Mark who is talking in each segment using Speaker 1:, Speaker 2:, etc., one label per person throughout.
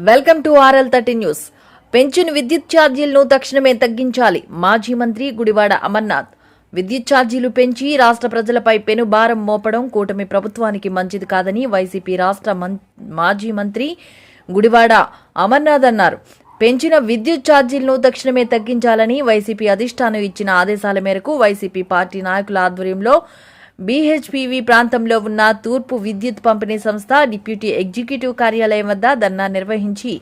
Speaker 1: Welcome to RL thirty news. పెంచిన విద్యుత్ ఛార్జీలను తక్షణమే తగ్గించాలి మాజీ మంత్రి గుడివాడ అమర్నాథ్. విద్యుత్ ఛార్జీలు పెంచి రాష్ట్ర ప్రజలపై పెనుభారం మోపడం కూటమి ప్రభుత్వానికి మంచిది కాదని వైసీపీ రాష్ట్ర మం- మాజీ మంత్రి గుడివాడ అమర్నాథ్ అన్నారు. పెంచిన విద్యుత్ ఛార్జీలను తక్షణమే తగ్గించాలని వైసీపీ అధిష్టానం ఇచ్చిన ఆదేశాల మేరకు వైసీపీ పార్టీ నాయకుల ఆధ్వర్యంలో బీహెచ్పీవీ ప్రాంతంలో ఉన్న తూర్పు విద్యుత్ పంపిణీ సంస్థ డిప్యూటీ ఎగ్జిక్యూటివ్ కార్యాలయం వద్ద ధర్నా నిర్వహించి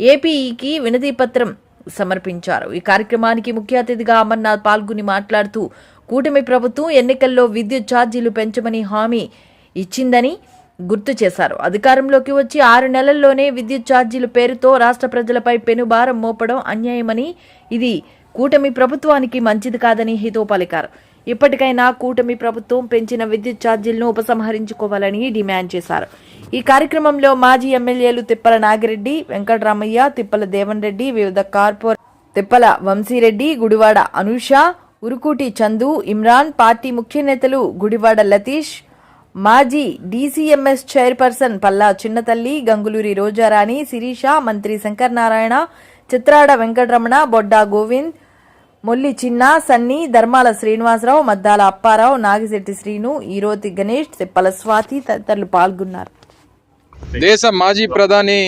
Speaker 1: ఏపీఈకి వినతిపత్రం సమర్పించారు. ఈ కార్యక్రమానికి ముఖ్య అతిథిగా అమర్నాథ్ పాల్గొని మాట్లాడుతూ కూటమి ప్రభుత్వం ఎన్నికల్లో విద్యుత్ ఛార్జీలు పెంచమని హామీ ఇచ్చిందని గుర్తు చేశారు. అధికారంలోకి వచ్చి ఆరు నెలల్లోనే విద్యుత్ ఛార్జీల పేరుతో రాష్ట్ర ప్రజలపై పెనుభారం మోపడం అన్యాయమని ఇది కూటమి ప్రభుత్వానికి మంచిది కాదని హితో పలికారు ఇప్పటికైనా కూటమి ప్రభుత్వం పెంచిన విద్యుత్ ఛార్జీలను ఉపసంహరించుకోవాలని డిమాండ్ చేశారు. ఈ కార్యక్రమంలో మాజీ ఎమ్మెల్యేలు తిప్పల నాగిరెడ్డి వెంకటరామయ్య తిప్పల దేవన్ రెడ్డి వివిధ కార్పొరేట్ తిప్పల వంశీరెడ్డి గుడివాడ అనూష ఉరుకూటి చందు ఇమ్రాన్ పార్టీ ముఖ్య నేతలు గుడివాడ లతీష్ మాజీ డీసీఎంఎస్ చైర్పర్సన్ పల్లా చిన్నతల్లి గంగులూరి రోజారాణి శిరీష మంత్రి శంకర్ నారాయణ చిత్రాడ వెంకటరమణ బొడ్డా గోవింద్ మొల్లి చిన్న సన్ని ధర్మాల శ్రీనివాసరావు మద్దాల అప్పారావు నాగిశెట్టి శ్రీను ఈరోతి గణేష్ తిప్పల స్వాతి తదితరులు పాల్గొన్నారు.
Speaker 2: దేశ మాజీ ప్రధాని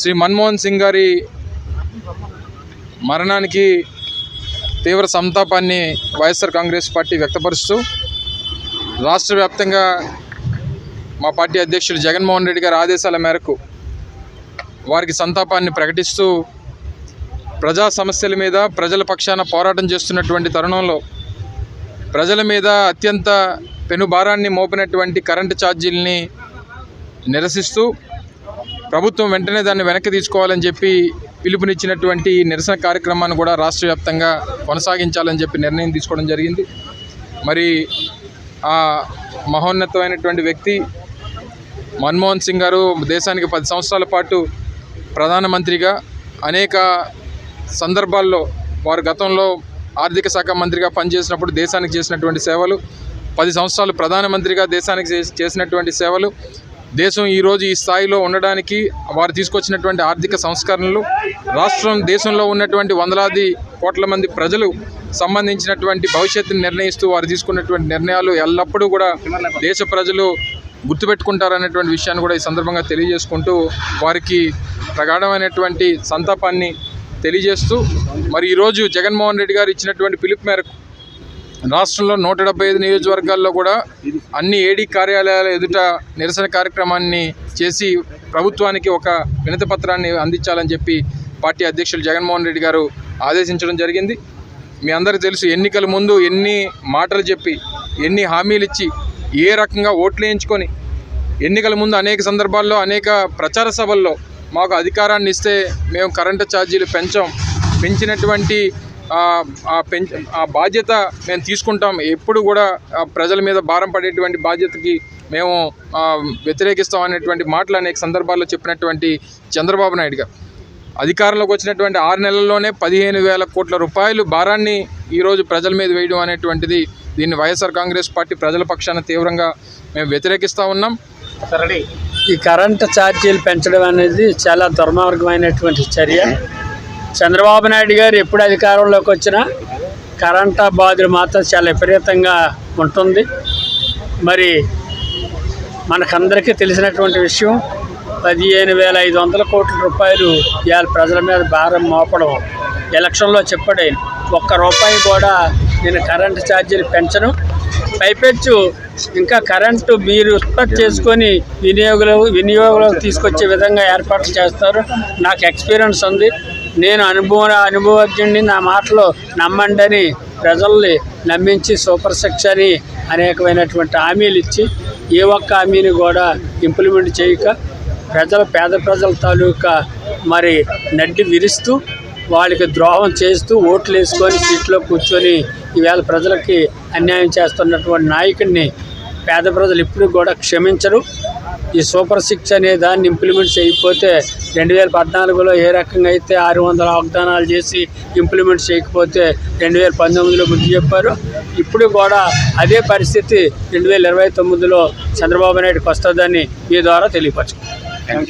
Speaker 2: శ్రీ మన్మోహన్ సింగ్ గారి మరణానికి తీవ్ర సంతాపాన్ని వైఎస్ఆర్ కాంగ్రెస్ పార్టీ వ్యక్తపరుస్తూ రాష్ట్ర వ్యాప్తంగా మా పార్టీ అధ్యక్షుడు జగన్మోహన్ రెడ్డి గారి ఆదేశాల మేరకు వారికి సంతాపాన్ని ప్రకటిస్తూ ప్రజా సమస్యల మీద ప్రజల పక్షాన పోరాటం చేస్తున్నటువంటి తరుణంలో ప్రజల మీద అత్యంత పెనుభారాన్ని మోపినటువంటి కరెంటు ఛార్జీలని నిరసిస్తూ ప్రభుత్వం వెంటనే దాన్ని వెనక్కి తీసుకోవాలని చెప్పి పిలుపునిచ్చినటువంటి నిరసన కార్యక్రమాన్ని కూడా రాష్ట్ర వ్యాప్తంగా కొనసాగించాలని చెప్పి నిర్ణయం తీసుకోవడం జరిగింది. మరి ఆ మహోన్నతమైనటువంటి వ్యక్తి మన్మోహన్ సింగ్ గారు దేశానికి పది సంవత్సరాల పాటు ప్రధానమంత్రిగా అనేక సందర్భాల్లో వారు గతంలో ఆర్థిక శాఖ మంత్రిగా పనిచేసినప్పుడు దేశానికి చేసినటువంటి సేవలు పది సంవత్సరాలు ప్రధానమంత్రిగా దేశానికి చేసినటువంటి సేవలు దేశం ఈరోజు ఈ స్థాయిలో ఉండడానికి వారు తీసుకొచ్చినటువంటి ఆర్థిక సంస్కరణలు రాష్ట్రం దేశంలో ఉన్నటువంటి వందలాది కోట్ల మంది ప్రజలు సంబంధించినటువంటి భవిష్యత్తుని నిర్ణయిస్తూ వారు తీసుకున్నటువంటి నిర్ణయాలు ఎల్లప్పుడూ కూడా దేశ ప్రజలు గుర్తుపెట్టుకుంటారనేటువంటి విషయాన్ని కూడా ఈ సందర్భంగా తెలియజేసుకుంటూ వారికి ప్రగాఢమైనటువంటి సంతాపాన్ని తెలియజేస్తూ మరి ఈరోజు జగన్మోహన్ రెడ్డి గారు ఇచ్చినటువంటి పిలుపు మేరకు రాష్ట్రంలో నూట డెబ్బై ఐదు నియోజకవర్గాల్లో కూడా అన్ని ఏడీ కార్యాలయాల ఎదుట నిరసన కార్యక్రమాన్ని చేసి ప్రభుత్వానికి ఒక వినతి పత్రాన్ని అందించాలని చెప్పి పార్టీ అధ్యక్షులు జగన్మోహన్ రెడ్డి గారు ఆదేశించడం జరిగింది. మీ అందరికీ తెలుసు ఎన్నికల ముందు ఎన్ని మాటలు చెప్పి ఎన్ని హామీలు ఇచ్చి ఏ రకంగా ఓట్లు వేయించుకొని ఎన్నికల ముందు అనేక సందర్భాల్లో అనేక ప్రచార సభల్లో మాకు అధికారాన్ని ఇస్తే మేము కరెంటు ఛార్జీలు పెంచాం. పెంచినటువంటి ఆ, పెంచ ఆ బాధ్యత మేము తీసుకుంటాం. ఎప్పుడు కూడా ప్రజల మీద భారం పడేటువంటి బాధ్యతకి మేము వ్యతిరేకిస్తాం అనేటువంటి మాటలు అనేక సందర్భాల్లో చెప్పినటువంటి చంద్రబాబు నాయుడు గారు. అధికారంలోకి వచ్చినటువంటి ఆరు నెలల్లోనే పదిహేను వేల కోట్ల రూపాయలు భారాన్ని ఈరోజు ప్రజల మీద వేయడం అనేటువంటిది దీన్ని వైఎస్ఆర్ కాంగ్రెస్ పార్టీ ప్రజల పక్షాన తీవ్రంగా మేము వ్యతిరేకిస్తూ ఉన్నాం.
Speaker 3: ఈ కరెంటు ఛార్జీలు పెంచడం అనేది చాలా దుర్మార్గమైనటువంటి చర్య. చంద్రబాబు నాయుడు గారు ఎప్పుడు అధికారంలోకి వచ్చినా కరెంటు బాధలు మాత్రం చాలా విపరీతంగా ఉంటుంది. మరి మనకందరికీ తెలిసినటువంటి విషయం పదిహేను వేల ఐదు వందల కోట్ల రూపాయలు ఇవాళ ప్రజల మీద భారం మోపడం. ఎలక్షన్లో చెప్పాడు ఆయన. ఒక్క రూపాయి కూడా నేను కరెంటు ఛార్జీలు పెంచను. పైపెచ్చు. ఇంకా కరెంటు మీరు ఉత్పత్తి చేసుకొని వినియోగంలో వినియోగంలోకి తీసుకొచ్చే విధంగా ఏర్పాట్లు చేస్తారు. నాకు ఎక్స్పీరియన్స్ ఉంది. నేను అనుభవ అనుభవజ్ఞుడిని నా మాటలు నమ్మండి అని ప్రజల్ని నమ్మించి సూపర్ సిక్స్ అని అనేకమైనటువంటి హామీలు ఇచ్చి ఏ ఒక్క హామీని కూడా ఇంప్లిమెంట్ చేయక ప్రజల పేద ప్రజల తాలూకా మరి నడ్డి విరుస్తూ వాళ్ళకి ద్రోహం చేస్తూ ఓట్లు వేసుకొని సీట్లో కూర్చొని ఈవేళ ప్రజలకి అన్యాయం చేస్తున్నటువంటి నాయకుడిని పేద ప్రజలు ఇప్పుడు కూడా క్షమించరు. ఈ సూపర్ సిక్స్ అనే దాన్ని ఇంప్లిమెంట్ చేయకపోతే రెండు వేల పద్నాలుగులో ఏ రకంగా అయితే ఆరు వందల వాగ్దానాలు చేసి ఇంప్లిమెంట్ చేయకపోతే రెండు వేల పంతొమ్మిదిలో బుద్ధి చెప్పారు. ఇప్పుడు కూడా అదే పరిస్థితి రెండు వేల ఇరవై తొమ్మిదిలో చంద్రబాబు నాయుడుకి వస్తుందని మీ ద్వారా తెలియపరచు